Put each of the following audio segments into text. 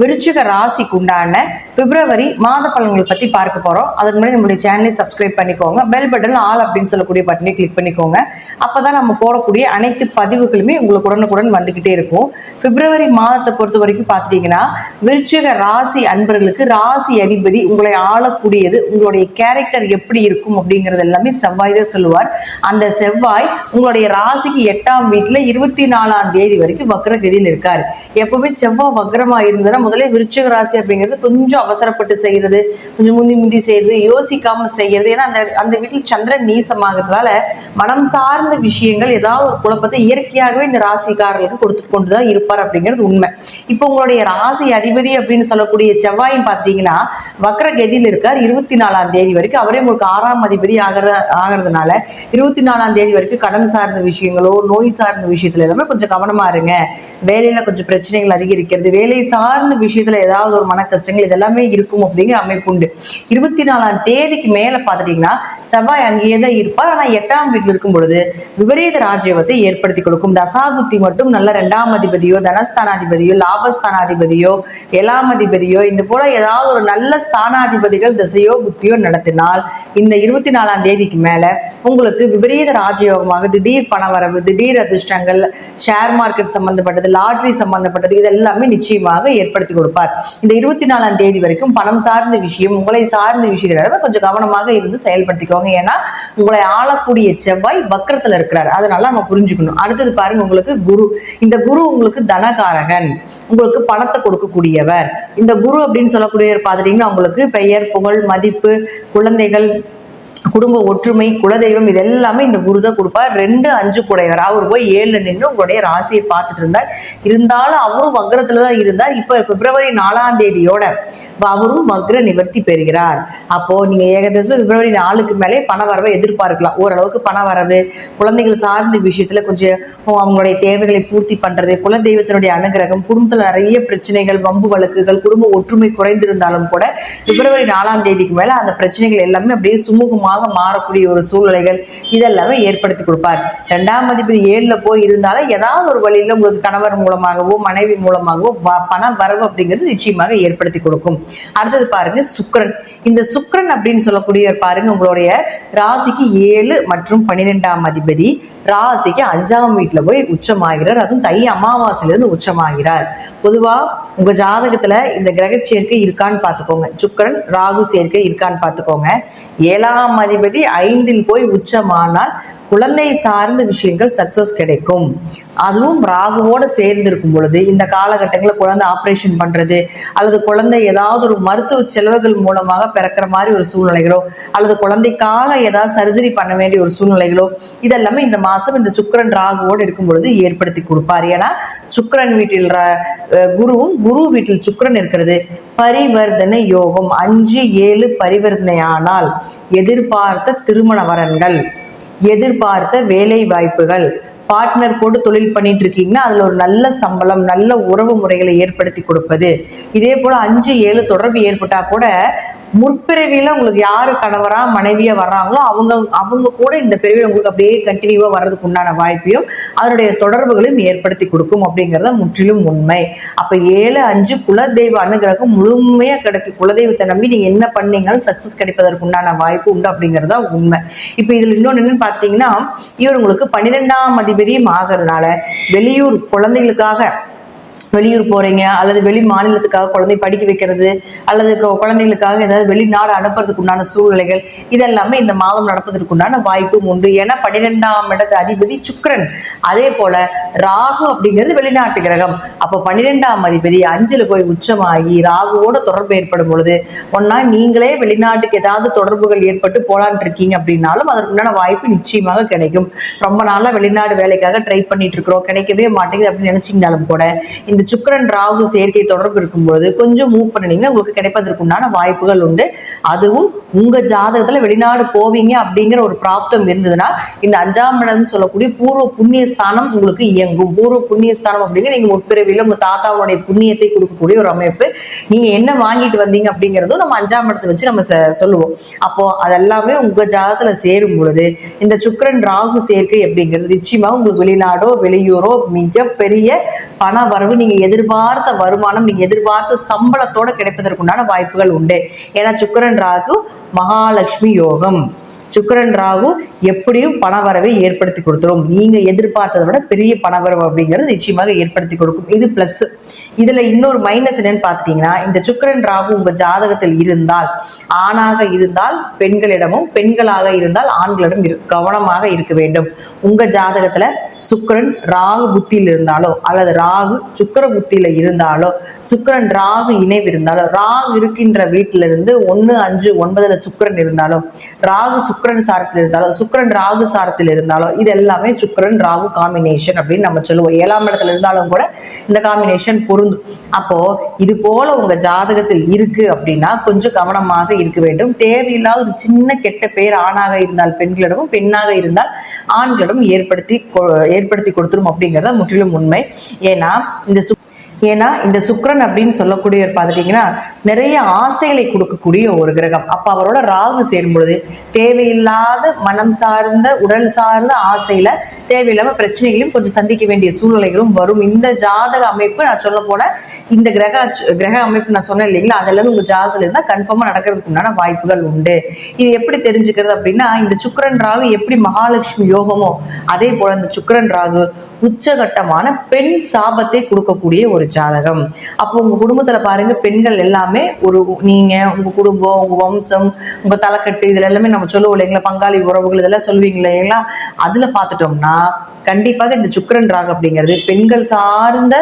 விருச்சிக ராசிக்கு உண்டான பிப்ரவரி மாத பலன்களை பத்தி பார்க்க போறோம். அதுக்கு முன்னாடி நம்மளுடைய சேனலை சப்ஸ்கிரைப் பண்ணிக்கோங்க. பெல் பட்டன் ஆல் அப்படின்னு சொல்லக்கூடிய பட்டனை கிளிக் பண்ணிக்கோங்க. அப்பதான் நம்ம போடக்கூடிய அனைத்து பதிவுகளுமே உங்களுக்கு உடனுக்குடன் வந்துகிட்டே இருக்கும். பிப்ரவரி மாதத்தை பொறுத்த வரைக்கும் பார்த்துட்டிங்கன்னா விருச்சிக ராசி அன்பர்களுக்கு ராசி அதிபதி உங்களை ஆளக்கூடியது உங்களுடைய கேரக்டர் எப்படி இருக்கும் அப்படிங்கிறது எல்லாமே செவ்வாய் தான் சொல்லுவார். அந்த செவ்வாய் உங்களுடைய ராசிக்கு எட்டாம் வீட்டுல இருபத்தி நாலாம் தேதி வரைக்கும் வக்ரகதியில் இருக்காரு. எப்பவுமே செவ்வாய் வக்ரமா இருந்ததுன்னா முதலே விருச்சிக ராசி அப்படிங்கிறது கொஞ்சம் அவசரப்பட்டு செய்யறது கொஞ்சம் முந்தி முந்தி செய்யறது யோசிக்காம செய்யறது. ஏன்னா அந்த அந்த வீட்டில் சந்திரன் நீசமாகிறதுனால மனம் சார்ந்த விஷயங்கள் ஏதாவது ஒரு குழப்பத்தை இயற்கையாகவே இந்த ராசிக்காரர்களுக்கு கொடுத்து கொண்டுதான் இருப்பார் அப்படிங்கிறது உண்மை. இப்போ உங்களுடைய ராசி அதிபதி அப்படின்னு சொல்லக்கூடிய செவ்வாயும் பார்த்தீங்கன்னா வக்ர கதியில் இருக்கார். இருபத்தி நாலாம் தேதி வரைக்கும் அவரே உங்களுக்கு ஆறாம் அதிபதி ஆகிறத ஆகிறதுனால இருபத்தி நாலாம் தேதி வரைக்கும் கடன் சார்ந்த விஷயங்களோ நோய் சார்ந்த விஷயத்துல எல்லாமே கொஞ்சம் கவனமா இருங்க. வேலையில கொஞ்சம் பிரச்சனைகள் அதிகரிக்கிறது. வேலை சார்ந்த விஷயத்துல ஏதாவது ஒரு மன கஷ்டங்கள் இதெல்லாமே இருக்கும் அப்படிங்கிற அமைப்பு உண்டு. இருபத்தி நாலாம் தேதிக்கு மேல பார்த்துட்டீங்கன்னா செவ்வாய் அங்கேயே தான் இருப்பார். ஆனா எட்டாம் வீட்டில் இருக்கும் பொழுது விபரீத ராஜயோகத்தை ஏற்படுத்தி கொடுக்கும். தசாபுத்தி மட்டும் நல்ல ரெண்டாம் அதிபதியோ தனஸ்தானாதிபதியோ லாபஸ்தானாதிபதியோ எலாம் அதிபதியோ இந்த போல ஏதாவது ஒரு நல்ல ஸ்தானாதிபதிகள் திசையோ புத்தியோ நடத்தினால் இந்த இருபத்தி நாலாம் தேதிக்கு மேல உங்களுக்கு விபரீத ராஜயோகமாக திடீர் பணவரவு திடீர் அதிர்ஷ்டங்கள் ஷேர் மார்க்கெட் சம்பந்தப்பட்டது லாட்ரி சம்பந்தப்பட்டது இது எல்லாமே நிச்சயமாக ஏற்படுத்தி கொடுப்பார். இந்த இருபத்தி நாலாம் தேதி வரைக்கும் பணம் சார்ந்த விஷயம் உங்களை சார்ந்த விஷயத்துல கொஞ்சம் கவனமாக இருந்து செயல்படுத்தி செயல்படுத்திக்கோங்க ஏன்னா உங்களை ஆளக்கூடிய செவ்வாய் வக்கரத்துல இருக்கிறார். அதனால நம்ம புரிஞ்சுக்கணும். அடுத்தது பாருங்க உங்களுக்கு குரு. இந்த குரு உங்களுக்கு தனகாரகன். உங்களுக்கு பணத்தை கொடுக்கக்கூடியவர். இந்த குரு அப்படின்னு சொல்லக்கூடியவர் பார்த்துட்டீங்கன்னா உங்களுக்கு பெயர் புகழ் மதிப்பு குழந்தைகள் குடும்ப ஒற்றுமை குலதெய்வம் இது எல்லாமே இந்த குரு தான் கொடுப்பார். ரெண்டு அஞ்சு குடையவர். அவர் போய் ஏழுல நின்று உங்களுடைய ராசியை பார்த்துட்டு இருந்தார். இருந்தாலும் அவரும் வக்ரத்துல தான் இருந்தார். இப்ப பிப்ரவரி நாலாம் தேதியோட அவரும் வக்ர நிவர்த்தி பெறுகிறார். அப்போ நீங்க ஏகதசம பிப்ரவரி நாலுக்கு மேலே பண வரவை எதிர்பார்க்கலாம். ஓரளவுக்கு பண வரவு குழந்தைகள் சார்ந்த விஷயத்துல கொஞ்சம் அவங்களுடைய தேவைகளை பூர்த்தி பண்றது குலதெய்வத்தினுடைய அனுகிரகம் குடும்பத்துல நிறைய பிரச்சனைகள் வம்பு வழக்குகள் குடும்ப ஒற்றுமை குறைந்திருந்தாலும் கூட பிப்ரவரி நாலாம் தேதிக்கு மேல அந்த பிரச்சனைகள் எல்லாமே அப்படியே சுமூகமாக மாறக்கூடிய ஒரு சூழ்நிலைகள் இதெல்லாமே ஏற்படுத்தி கொடுப்பார். ரெண்டாம் மதிப்பீடு ஏழில் போய் இருந்தாலும் ஏதாவது ஒரு வழியில உங்களுக்கு கணவர் மூலமாகவோ மனைவி மூலமாகவோ பணம் பண வரவு அப்படிங்கிறது நிச்சயமாக ஏற்படுத்தி கொடுக்கும். அடுத்தது பாருங்க சுக்கரன். இந்த சுக்கரன் அப்படின்னு சொல்லக்கூடியவர் பாருங்க உங்களுடைய ராசிக்கு ஏழு மற்றும் பன்னிரெண்டாம் அதிபதி. ராசிக்கு அஞ்சாம் வீட்டில் போய் உச்சமாகிறார். அதுவும் தை அமாவாசையில இருந்து உச்சமாகிறார். பொதுவா உங்க ஜாதகத்துல இந்த கிரக சேர்க்கை இருக்கான்னு பார்த்துக்கோங்க. சுக்கரன் ராகு சேர்க்கை இருக்கான்னு பார்த்துக்கோங்க. ஏழாம் அதிபதி ஐந்தில் போய் உச்சமானால் குழந்தை சார்ந்த விஷயங்கள் சக்சஸ் கிடைக்கும். அதுவும் ராகுவோட சேர்ந்து இருக்கும் பொழுது இந்த காலகட்டங்களில் குழந்தை ஆப்ரேஷன் பண்றது அல்லது குழந்தை ஏதாவது ஒரு மருத்துவ செலவுகள் மூலமாக பிறக்கிற மாதிரி ஒரு சூழ்நிலைகளோ அல்லது குழந்தைக்காக ஏதாவது சர்ஜரி பண்ண வேண்டிய ஒரு சூழ்நிலைகளோ இதெல்லாமே இந்த மாசம் இந்த சுக்கரன் ராகுவோடு இருக்கும் பொழுது ஏற்படுத்தி கொடுப்பார். ஏன்னா சுக்கரன் வீட்டில் குருவும் குரு வீட்டில் சுக்கரன் இருக்கிறது. பரிவர்த்தனை யோகம் அஞ்சு ஏழு பரிவர்த்தனையானால் எதிர்பார்த்த திருமண வரன்கள். எதிர்பார்த்த வேலை வாய்ப்புகள் பார்ட்னர் போட்டு தொழில் பண்ணிட்டு இருக்கீங்கன்னா அதுல ஒரு நல்ல சம்பளம் நல்ல உறவு முறைகளை ஏற்படுத்தி கொடுப்பது. இதே போல அஞ்சு ஏழு தொடர்பு ஏற்பட்டா கூட முற்பிறவியில உங்களுக்கு யாரு கணவரா மனைவியா வர்றாங்களோ அவங்க அவங்க கூட இந்த பிறவியில் உங்களுக்கு அப்படியே கண்டினியூவா வர்றதுக்கு உண்டான வாய்ப்பையும் அதனுடைய தொடர்புகளையும் ஏற்படுத்தி கொடுக்கும் அப்படிங்கறத முற்றிலும் உண்மை. அப்ப ஏழு அஞ்சு குலதெய்வ அனுகிரகம் முழுமையா கிடைக்கும். குலதெய்வத்தை நம்பி நீங்க என்ன பண்ணீங்கன்னாலும் சக்சஸ் கிடைப்பதற்கு உண்டான வாய்ப்பு உண்டு அப்படிங்கறதா உண்மை. இப்போ இதுல இன்னொன்று என்னன்னு பாத்தீங்கன்னா இவர் உங்களுக்கு பன்னிரெண்டாம் அதிபதியும் ஆகிறதுனால வெளியூர் குழந்தைகளுக்காக வெளியூர் போறீங்க அல்லது வெளி மாநிலத்துக்காக குழந்தை படிக்க வைக்கிறது அல்லது குழந்தைகளுக்காக ஏதாவது வெளிநாடு அனுப்புறதுக்கு உண்டான சூழ்நிலைகள் இதெல்லாமே இந்த மாதம் நடப்பதற்கு உண்டான வாய்ப்பும் உண்டு. ஏன்னா பன்னிரெண்டாம் இடத்து அதிபதி சுக்கிரன். அதே போல ராகு அப்படிங்கிறது வெளிநாட்டு கிரகம். அப்போ பன்னிரெண்டாம் அதிபதி அஞ்சுல போய் உச்சமாகி ராகுவோட தொடர்பு ஏற்படும் பொழுது ஒன்னா நீங்களே வெளிநாட்டுக்கு ஏதாவது தொடர்புகள் ஏற்பட்டு போலான் இருக்கீங்க அப்படின்னாலும் அதற்கு உண்டான வாய்ப்பு நிச்சயமாக கிடைக்கும். ரொம்ப நாளா வெளிநாடு வேலைக்காக ட்ரை பண்ணிட்டு இருக்கிறோம். கிடைக்கவே மாட்டேங்குது அப்படின்னு நினைச்சீங்கனாலும் கூட இந்த இந்த சுக்கரன் ராகு சேர்க்கை தொடர்பு இருக்கும்போது கொஞ்சம் மூவ் பண்ணினீங்கன்னா உங்களுக்கு கிடைப்பதற்கு உண்டான வாய்ப்புகள் உண்டு. அதுவும் உங்க ஜாதகத்துல வெளிநாடு போவீங்க அப்படிங்கிற ஒரு பிராப்தம் இருந்ததுன்னா இந்த அஞ்சாம் இடம் சொல்லக்கூடிய பூர்வ புண்ணிய ஸ்தானம் உங்களுக்கு இயங்கும். பூர்வ புண்ணிய ஸ்தானம் அப்படிங்கிற நீங்க முற்பிறவியில உங்க தாத்தாவுடைய புண்ணியத்தை கொடுக்கக்கூடிய ஒரு அமைப்பு. நீங்க என்ன வாங்கிட்டு வந்தீங்க அப்படிங்கிறதும் நம்ம அஞ்சாம் இடத்தை வச்சு நம்ம சொல்லுவோம். அப்போ அதெல்லாமே உங்க ஜாதகத்துல சேரும் பொழுது இந்த சுக்கரன் ராகு சேர்க்கை அப்படிங்கிறது நிச்சயமா உங்களுக்கு வெளிநாடோ வெளியூரோ மிகப்பெரிய பண வரவு நீங்க எதிர்பார்த்த வருமானம் நீங்க எதிர்பார்த்த சம்பளத்தோட கிடைப்பதற்குண்டான வாய்ப்புகள் உண்டு. ஏன்னா சுக்கிரன் ராகு மகாலட்சுமி யோகம். சுக்கிரன் ராகு எப்படியும் பணவரவை ஏற்படுத்தி கொடுத்துரும். நீங்க எதிர்பார்த்ததை விட பெரிய பணவரவு அப்படிங்கிறது நிச்சயமாக ஏற்படுத்தி கொடுக்கும். இது பிளஸ் இதுல இன்னொரு மைனஸ் என்னன்னு பாத்தீங்கன்னா இந்த சுக்கரன் ராகு உங்க ஜாதகத்தில் இருந்தால் ஆணாக இருந்தால் பெண்களிடமும் பெண்களாக இருந்தால் ஆண்களிடம் இரு- கவனமாக இருக்க வேண்டும். உங்க ஜாதகத்துல சுக்கரன் ராகு புத்தியில் இருந்தாலோ அல்லது ராகு சுக்கர புத்தியில இருந்தாலோ சுக்கரன் ராகு இணைவு இருந்தாலோ ராகு இருக்கின்ற வீட்டில இருந்து ஒன்னு அஞ்சு ஒன்பதுல சுக்கரன் இருந்தாலோ ராகு சுக்கரன் சாரத்தில் இருந்தாலோ சுக்கரன் ராகு சாரத்தில் இருந்தாலோ இது எல்லாமே சுக்கரன் ராகு காம்பினேஷன் அப்படின்னு நம்ம சொல்லுவோம். ஏழாம் இடத்துல இருந்தாலும் கூட இந்த காம்பினேஷன் பொருந்தும். அப்போ இது போல உங்க ஜாதகத்தில் இருக்கு அப்படின்னா கொஞ்சம் கவனமாக இருக்க வேண்டும். தேவையில்லாத ஒரு சின்ன கெட்ட பெயர் ஆணாக இருந்தால் பெண்களிடமும் பெண்ணாக இருந்தால் ஆண்களிடம் ஏற்படுத்தி ஏற்படுத்தி கொடுத்துரும் அப்படிங்கறது முற்றிலும் உண்மை. ஏன்னா இந்த சு- ஏன்னா இந்த சுக்ரன் அப்படின்னு சொல்லக்கூடிய பார்த்துட்டீங்கன்னா நிறைய ஆசைகளை கொடுக்கக்கூடிய ஒரு கிரகம். அப்ப அவரோட ராகு சேரும் பொழுது தேவையில்லாத மனம் சார்ந்த உடல் சார்ந்த ஆசையில தேவையில்லாம பிரச்சனைகளையும் கொஞ்சம் சந்திக்க வேண்டிய சூழ்நிலைகளும் வரும். இந்த ஜாதக அமைப்பு நான் சொல்ல போன இந்த கிரக கிரக அமைப்பு நான் சொன்னேன் இல்லைங்களா? அதெல்லாம் உங்க ஜாதகத்துல இருந்தா கன்ஃபார்மா நடக்கிறதுக்கு உண்டான வாய்ப்புகள் உண்டு. இது எப்படி தெரிஞ்சுக்கிறது அப்படின்னா இந்த சுக்கரன் ராகு எப்படி மகாலட்சுமி யோகமோ அதே போல இந்த சுக்கரன் ராகு உச்சகட்டமான பெண் சாபத்தை கொடுக்கக்கூடிய ஒரு ஜாதகம். அப்போ உங்க குடும்பத்துல பாருங்க பெண்கள் எல்லாமே ஒரு நீங்க உங்க குடும்பம் உங்க வம்சம் உங்க தலைக்கட்டு இதுல எல்லாமே நம்ம சொல்லுவோம் இல்லைங்களா? பங்காளி உறவுகள் இதெல்லாம் சொல்லுவீங்க இல்லைங்களா? அதுல பார்த்துட்டோம்னா கண்டிப்பாக இந்த சுக்கரன் ராகு அப்படிங்கிறது பெண்கள் சார்ந்த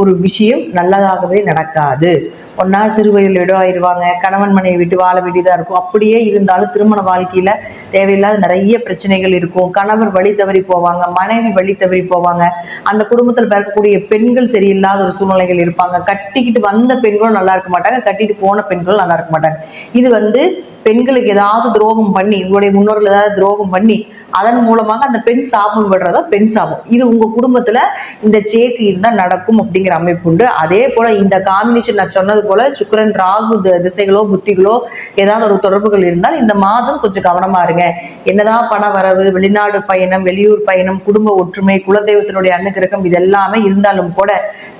ஒரு விஷயம் நல்லதாக நல்லதாகவே நடக்காது. ஒன்றா சிறு வயதில் விடுவாயிருவாங்க கணவன் மனைவி விட்டு வாழ வேண்டியதாக இருக்கும். அப்படியே இருந்தாலும் திருமண வாழ்க்கையில் தேவையில்லாத நிறைய பிரச்சனைகள் இருக்கும். கணவர் வழி தவறி போவாங்க. மனைவி வழி தவறி போவாங்க. அந்த குடும்பத்தில் பிறக்கக்கூடிய பெண்கள் சரியில்லாத ஒரு சூழ்நிலைகள் இருப்பாங்க. கட்டிக்கிட்டு வந்த பெண்களும் நல்லா இருக்க மாட்டாங்க. கட்டிட்டு போன பெண்களும் நல்லா இருக்க மாட்டாங்க. இது வந்து பெண்களுக்கு ஏதாவது துரோகம் பண்ணி உங்களுடைய முன்னோர்கள் ஏதாவது துரோகம் பண்ணி அதன் மூலமாக அந்த பெண் சாபம் விடுறதா பெண் சாபம். இது உங்க குடும்பத்துல இந்த சேர்க்கை இருந்தால் நடக்கும் அப்படிங்கிற அமைப்பு உண்டு. அதே போல இந்த காம்பினேஷன் நான் சொன்னது போல சுக்கரன் ராகு திசைகளோ புத்திகளோ ஏதாவது ஒரு தொடர்புகள் இருந்தால் இந்த மாதம் கொஞ்சம் கவனமா இருங்க. என்னதான் பண வரவு வெளிநாடு பயணம் வெளியூர் பயணம் குடும்ப ஒற்றுமை குலதெய்வத்தினுடைய அனுகிரகம் இது எல்லாமே இருந்தாலும் கூட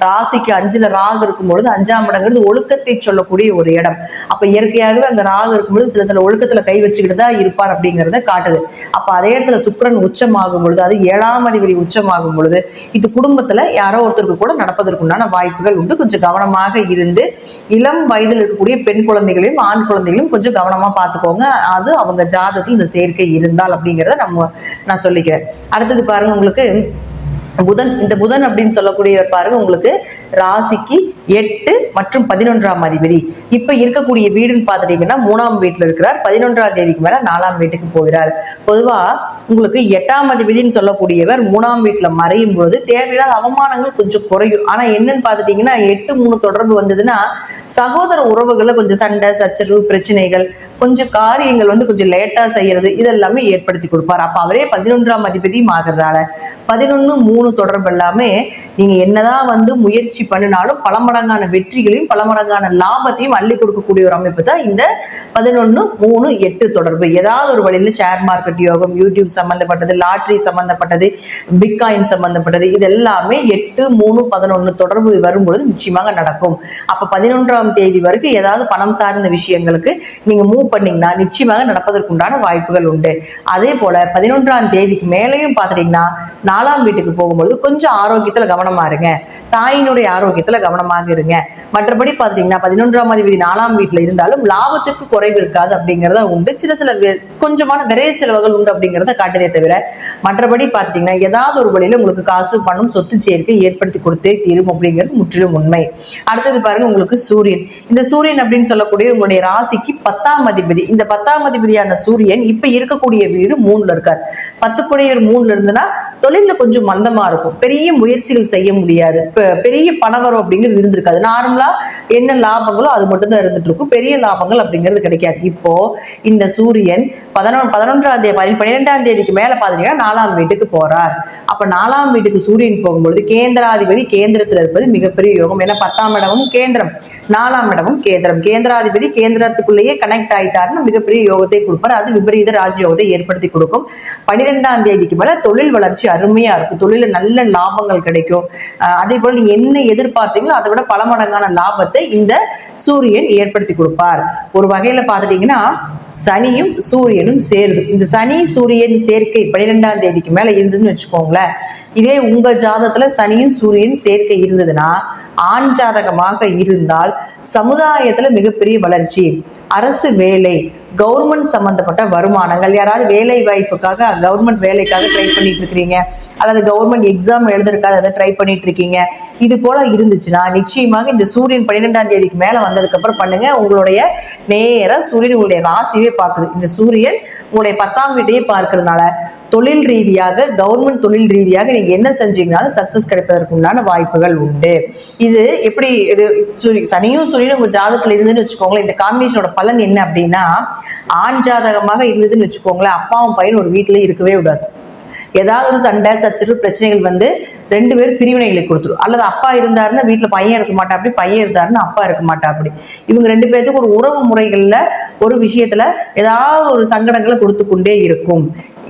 ராசிக்கு அஞ்சுல ராகு இருக்கும் பொழுது அஞ்சாம் இடங்கிறது ஒழுக்கத்தை சொல்லக்கூடிய ஒரு இடம். அப்ப இயற்கையாகவே அந்த ராகு இருக்கும்பொழுது சில சில ஒழுக்கத்துல கை வச்சுக்கிட்டு தான் இருப்பார் அப்படிங்கறத காட்டுது. அப்ப அதே இடத்துல சுக்கரன் உச்சமாகும் பொழுது அது ஏழாம் அதிபதி உச்சமாகும் பொழுது இது குடும்பத்துல யாரோ ஒருத்தருக்கு கூட நடப்பதற்குண்டான வாய்ப்புகள் உண்டு. கொஞ்சம் கவனமாக இருந்து இளம் வயதில் இருக்கக்கூடிய பெண் குழந்தைகளையும் ஆண் குழந்தைகளையும் கொஞ்சம் கவனமா பார்த்துக்கோங்க. அது அவங்க ஜாதத்தில் இந்த சேர்க்கை இருந்தால் அப்படிங்கிறத நம்ம நான் சொல்லிக்கிறேன். அடுத்தது பாருங்க உங்களுக்கு புதன் இந்த புதன் அப்படின்னு சொல்லக்கூடியவர் பாருங்க உங்களுக்கு ராசிக்கு எட்டு மற்றும் பதினொன்றாம் அதிபதி. இப்ப இருக்கக்கூடிய வீடுன்னு பார்த்துட்டீங்கன்னா மூணாம் வீட்டுல இருக்கிறார். பதினொன்றாம் தேதிக்கு மேல நாலாம் வீட்டுக்கு போகிறார். பொதுவா உங்களுக்கு எட்டாம் அதிபதினு சொல்லக்கூடியவர் மூணாம் வீட்டுல மறையும் பொழுது தேவையில்லாத அவமானங்கள் கொஞ்சம் குறையும். ஆனா என்னன்னு பார்த்துட்டீங்கன்னா எட்டு மூணு தொடர்பு வந்ததுன்னா சகோதர உறவுகளை கொஞ்சம் சண்டை சச்சரவு பிரச்சனைகள் கொஞ்சம் காரியங்கள் வந்து கொஞ்சம் லேட்டா செய்யறது இதெல்லாமே ஏற்படுத்தி கொடுப்பார். அப்ப அவரே பதினொன்றாம் அதிபதியும் ஆகிறதால. பதினொன்னு மூணு தொடர்பு எல்லாமே நீங்க என்னதான் வந்து முயற்சி பண்ணினாலும் பல மடங்கான வெற்றிகளையும் பல மடங்கான லாபத்தையும் அள்ளி கொடுக்கக்கூடிய ஒரு அமைப்பு தான் இந்த பதினொன்று மூணு எட்டு தொடர்பு. ஏதாவது ஒரு வழியில ஷேர் மார்க்கெட் யோகம் யூடியூப் சம்பந்தப்பட்டது லாட்ரி சம்பந்தப்பட்டது பிட்காயின் சம்பந்தப்பட்டது இது எல்லாமே எட்டு மூணு பதினொன்னு தொடர்பு வரும்பொழுது நிச்சயமாக நடக்கும். அப்ப பதினொன்றாம் தேதி வரைக்கும் ஏதாவது பணம் சார்ந்த விஷயங்களுக்கு நீங்க மூவ் பண்ணீங்கன்னா நிச்சயமாக நடப்பதற்குண்டான வாய்ப்புகள் உண்டு. அதே போல பதினொன்றாம் தேதிக்கு மேலேயும் பார்த்துட்டீங்கன்னா நாலாம் வீட்டுக்கு போகும்பொழுது கொஞ்சம் ஆரோக்கியத்துல கவனமாக இருங்க. தாயினுடைய ஆரோக்கியத்துல கவனமாக இருங்க. மற்றபடி பாத்தீங்கன்னா பதினொன்றாம் அதிபதி நாலாம் வீட்டுல இருந்தாலும் லாபத்திற்கு குறைவு இருக்காது அப்படிங்கறத உண்டு. சில சில கொஞ்சமான விரைய செலவுகள் உண்டு அப்படிங்கறத காட்டுதே தவிர மற்றபடி பாத்தீங்கன்னா ஏதாவது ஒரு வழியில உங்களுக்கு காசு பணம் சொத்து சேர்க்கை ஏற்படுத்தி கொடுத்தே தீரும் அப்படிங்கிறது முற்றிலும் உண்மை. அடுத்தது பாருங்க உங்களுக்கு சூரியன். இந்த சூரியன் அப்படின்னு சொல்லக்கூடிய உங்களுடைய ராசிக்கு பத்தாம் அதிபதி. இந்த பத்தாம் அதிபதியான சூரியன் இப்ப இருக்கக்கூடிய வீடு மூணுல இருக்கார். பத்துக்குடையர் மூணுல இருந்துன்னா தொழில்ல கொஞ்சம் மந்தமா இருக்கும். பெரிய முயற்சிகள் செய்ய முடியாது. பெரிய பணம் அப்படிங்கிறது இருந்திருக்காது. நார்மலா என்ன லாபங்களோ அது மட்டும் தான் இருந்துட்டு இருக்கும். பெரிய லாபங்கள் அப்படிங்கிறது கிடைக்காது. இப்போ இந்த சூரியன் பதினொன்று பதினொன்றாம் தேதி பன்னிரெண்டாம் தேதிக்கு மேல பாத்தீங்கன்னா நாலாம் வீட்டுக்கு போறார். அப்ப நாலாம் வீட்டுக்கு சூரியன் போகும்பொழுது கேந்திராதிபதி கேந்திரத்துல இருப்பது மிகப்பெரிய யோகம். ஏன்னா பத்தாம் இடமும் கேந்திரம் நாலாம் இடமும் கேந்திரம். கேந்திராதிபதி கேந்திரத்துக்குள்ளேயே கனெக்ட் ஆயிட்டாருன்னு மிகப்பெரிய யோகத்தை கொடுப்பார். அது விபரீத ராஜயோகத்தை ஏற்படுத்தி கொடுக்கும். பன்னிரெண்டாம் தேதிக்கு மேல தொழில் வளர்ச்சி அருமையா இருக்கும். தொழில நல்ல லாபங்கள் கிடைக்கும். அதே போல நீங்க என்ன எதிர்பார்த்தீங்களோ அதை விட பல மடங்கான லாபத்தை இந்த சூரியன் ஏற்படுத்தி கொடுப்பார். ஒரு வகையில பாத்துட்டீங்கன்னா சனியும் சூரியனும் சேருது. இந்த சனி சூரியன் சேர்க்கை பன்னிரெண்டாம் தேதிக்கு மேல இருந்ததுன்னு வச்சுக்கோங்களேன். இதே உங்க ஜாதத்துல சனியும் சூரியன் சேர்க்கை இருந்ததுன்னா ஆண் ஜாதகமாக இருந்தால் சமுதாயத்துல மிகப்பெரிய வளர்ச்சி. அரசு வேலை கவர்மெண்ட் சம்பந்தப்பட்ட வருமானங்கள் யாராவது வேலை வாய்ப்புக்காக கவர்மெண்ட் வேலைக்காக ட்ரை பண்ணிட்டு இருக்கிறீங்க அல்லது கவர்மெண்ட் எக்ஸாம் எழுதுறதுக்காக அதை ட்ரை பண்ணிட்டு இருக்கீங்க இது போல இருந்துச்சுன்னா நிச்சயமாக இந்த சூரியன் பன்னிரெண்டாம் தேதிக்கு மேல வந்ததுக்கு அப்புறம் பண்ணுங்க. உங்களுடைய நேர சூரியன் உங்களுடைய ராசியே பார்க்குது. இந்த சூரியன் உங்களுடைய பத்தாம் வீட்டையே பார்க்கறதுனால தொழில் ரீதியாக கவர்மெண்ட் தொழில் ரீதியாக நீங்க என்ன செஞ்சீங்கனாலும் சக்சஸ் கிடைப்பதற்கு உண்டான வாய்ப்புகள் உண்டு. இது எப்படி இது சனியும் சூரியனும் உங்க ஜாதகத்துல இருந்துன்னு வச்சுக்கோங்களேன். இந்த காம்பினேஷனோட பலன் என்ன அப்படின்னா ஆண் ஜாதகமாக இருந்ததுன்னு வச்சுக்கோங்களேன். அப்பாவும் பையன் ஒரு வீட்டுல இருக்கவே விடாது ஏதாவது ஒரு சண்டை சச்சரவு பிரச்சனைகள் வந்து ரெண்டு பேரும் பிரிவினைகளை கொடுத்துரும். அல்லது அப்பா இருந்தாருன்னா வீட்டுல பையன் இருக்க மாட்டா அப்படி பையன் இருந்தாருன்னா அப்பா இருக்க மாட்டா அப்படி இவங்க ரெண்டு பேர்த்துக்கு ஒரு உறவு முறைகள்ல ஒரு விஷயத்துல ஏதாவது ஒரு சங்கடங்களை கொடுத்து கொண்டே இருக்கும்.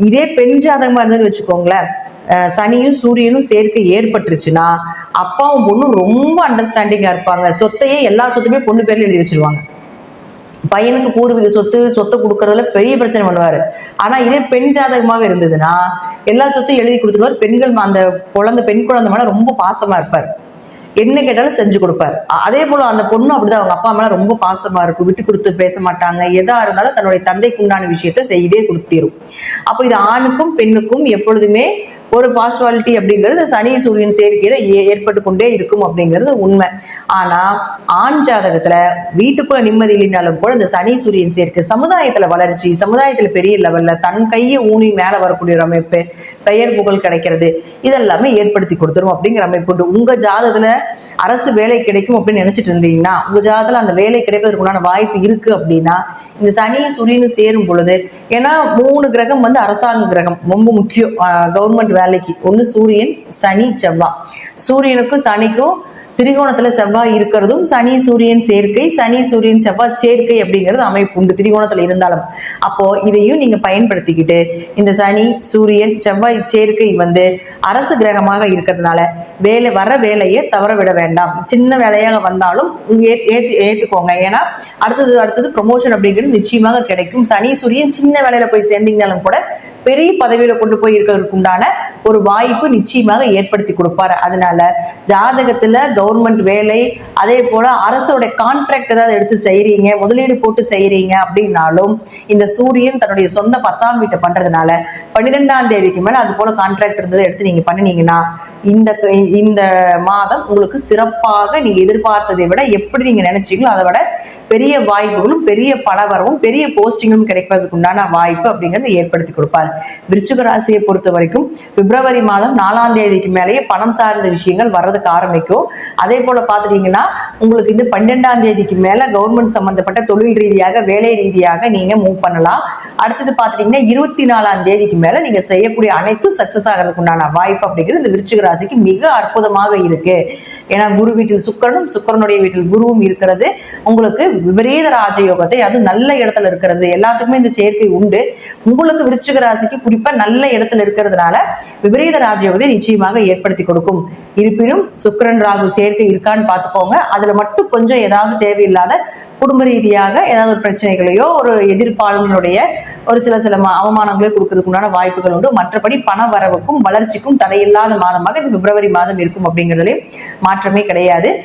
இதே பெண் ஜாதகமா இருந்ததுன்னு வச்சுக்கோங்களேன் சனியும் சூரியனும் சேர்க்கை ஏற்பட்டுருச்சுன்னா அப்பாவும் பொண்ணும் ரொம்ப அண்டர்ஸ்டாண்டிங்கா இருப்பாங்க. சொத்தையே எல்லா சொத்துமே பொண்ணு பேர்ல எழுதி வச்சிருவாங்க. பையனுக்கு பூர்வீக சொத்து சொத்தை கொடுக்கறதுல பெரிய பிரச்சனை பண்ணுவாரு. ஆனா இதே பெண் ஜாதகமாக இருந்ததுன்னா எல்லா சொத்தையும் எழுதி கொடுத்துருவார். பெண்கள் அந்த குழந்தை பெண் குழந்தை மேல ரொம்ப பாசமா இருப்பார். என்ன கேட்டாலும் செஞ்சு கொடுப்பார். அதே போல அந்த பொண்ணு அப்படிதான். அவங்க அப்பா அம்மா ரொம்ப பாசமா இருக்கும். விட்டு கொடுத்து பேச மாட்டாங்க. எதா இருந்தாலும் தன்னுடைய தந்தைக்கு உண்டான விஷயத்த செய்தே கொடுத்திரும். அப்போ இது ஆணுக்கும் பெண்ணுக்கும் எப்பொழுதுமே ஒரு பாஸ்வாலிட்டி அப்படிங்கிறது சனி சூரியன் சேர்க்கையில ஏ- ஏற்பட்டு கொண்டே இருக்கும் அப்படிங்கிறது உண்மை. ஆனா ஆண் ஜாதகத்துல வீட்டுக்குள்ள நிம்மதி இல்லைனாலும் கூட இந்த சனி சூரியன் சேர்க்கை சமுதாயத்துல வளர்ச்சி சமுதாயத்துல பெரிய லெவல்ல தன் கையை ஊனி மேல வரக்கூடிய ஒரு அமைப்பு பெயர் புகழ் கிடைக்கிறது. இதெல்லாமே ஏற்படுத்தி கொடுத்துரும் அப்படிங்கிற அமைப்பு உண்டு. உங்க ஜாதகத்துல அரசு வேலை கிடைக்கும் அப்படின்னு நினைச்சிட்டு இருந்தீங்கன்னா உங்க ஜாதகத்துல அந்த வேலை கிடைப்பதற்குண்டான வாய்ப்பு இருக்கு அப்படின்னா இந்த சனி சூரியன் சேரும் பொழுது ஏன்னா மூணு கிரகம் வந்து அரசாங்க கிரகம் ரொம்ப முக்கியம். கவர்மெண்ட் வேலைக்கு. ஒன்று சூரியன் சனி செவ்வாய். சூரியனுக்கும் சனிக்கும் திரிகோணத்துல செவ்வாய் இருக்கிறதும் சனி சூரியன் சேர்க்கை சனி சூரியன் செவ்வாய் சேர்க்கை அப்படிங்கிறது அமைப்பு உண்டு. திரிகோணத்துல இருந்தாலும். அப்போ இதையும் நீங்க பயன்படுத்திக்கிட்டு இந்த சனி சூரியன் செவ்வாய் சேர்க்கை வந்து அரசு கிரகமாக இருக்கிறதுனால வேலை வர வேலையை தவற விட வேண்டாம். சின்ன வேலையாக வந்தாலும் ஏற்று ஏத்- ஏத்து- ஏத்துக்கோங்க. ஏன்னா அடுத்தது அடுத்தது ப்ரொமோஷன் அப்படிங்கிறது நிச்சயமாக கிடைக்கும். சனி சூரியன் சின்ன வேலையில போய் சேர்ந்தீங்கனாலும் கூட பெரிய பதவியில கொண்டு போய் இருக்கிறதுக்கு உண்டான ஒரு வாய்ப்பு நிச்சயமாக ஏற்படுத்தி கொடுப்பாரு. அதனால ஜாதகத்துல கவர்மெண்ட் வேலை அதே போல அரசோட கான்ட்ராக்ட் ஏதாவது எடுத்து செய்யறீங்க முதலீடு போட்டு செய்யறீங்க அப்படின்னாலும் இந்த சூரியன் தன்னுடைய சொந்த பத்தாம் வீட்டை பண்றதுனால பன்னிரெண்டாம் தேதிக்கு மேல அது போல கான்ட்ராக்ட் இருந்ததை எடுத்து நீங்க பண்ணினீங்கன்னா இந்த இந்த மாதம் உங்களுக்கு சிறப்பாக நீங்க எதிர்பார்த்ததை விட எப்படி நீங்க நினைச்சீங்களோ அதை விட பெரிய வாய்ப்புகளும் பெரிய பணவரவும் பெரிய போஸ்டிங்கும் கிடைப்பதற்கு உண்டான வாய்ப்பு அப்படிங்கிறது ஏற்படுத்தி கொடுப்பார். விருச்சிக ராசியை பொறுத்த வரைக்கும் பிப்ரவரி மாதம் நாலாம் தேதிக்கு மேலேயே பணம் சார்ந்த விஷயங்கள் வர்றதுக்கு ஆரம்பிக்கும். அதே போல பாத்துட்டீங்கன்னா உங்களுக்கு இது பன்னெண்டாம் தேதிக்கு மேல கவர்மெண்ட் சம்பந்தப்பட்ட தொழில் ரீதியாக வேலை ரீதியாக நீங்க மூவ் பண்ணலாம். அடுத்தது பாத்துட்டீங்கன்னா இருபத்தி நாலாம் தேதிக்கு மேல நீங்க செய்யக்கூடிய அனைத்தும் சக்சஸ் ஆகிறதுக்கு உண்டான வாய்ப்பு அப்படிங்கிறது இந்த விருச்சிக ராசிக்கு மிக அற்புதமாக இருக்கு. ஏன்னா குரு வீட்டில் சுக்கரனும் சுக்கரனுடைய வீட்டில் குருவும் இருக்கிறது. உங்களுக்கு விபரீத ராஜயோகத்தை அது நல்ல இடத்துல இருக்கிறது. எல்லாத்துக்குமே இந்த சேர்க்கை உண்டு. உங்களுக்கு விருச்சிக ராசிக்கு குறிப்பா நல்ல இடத்துல இருக்கிறதுனால விபரீத ராஜயோகத்தை நிச்சயமாக ஏற்படுத்தி கொடுக்கும். இருப்பினும் சுக்கரன் ராகு சேர்க்கை இருக்கான்னு பார்த்துக்கோங்க. அதுல மட்டும் கொஞ்சம் ஏதாவது தேவையில்லாத குடும்ப ரீதியாக ஏதாவது ஒரு பிரச்சனைகளையோ ஒரு எதிர்ப்பாளர்களுடைய ஒரு சில சில ம- கொடுக்கறதுக்கு உண்டான வாய்ப்புகள் உண்டு. மற்றபடி பண வரவுக்கும் வளர்ச்சிக்கும் தடையில்லாத மாதமாக இது பிப்ரவரி மாதம் இருக்கும் அப்படிங்கிறதுலையும் மாற்றமே கிடையாது.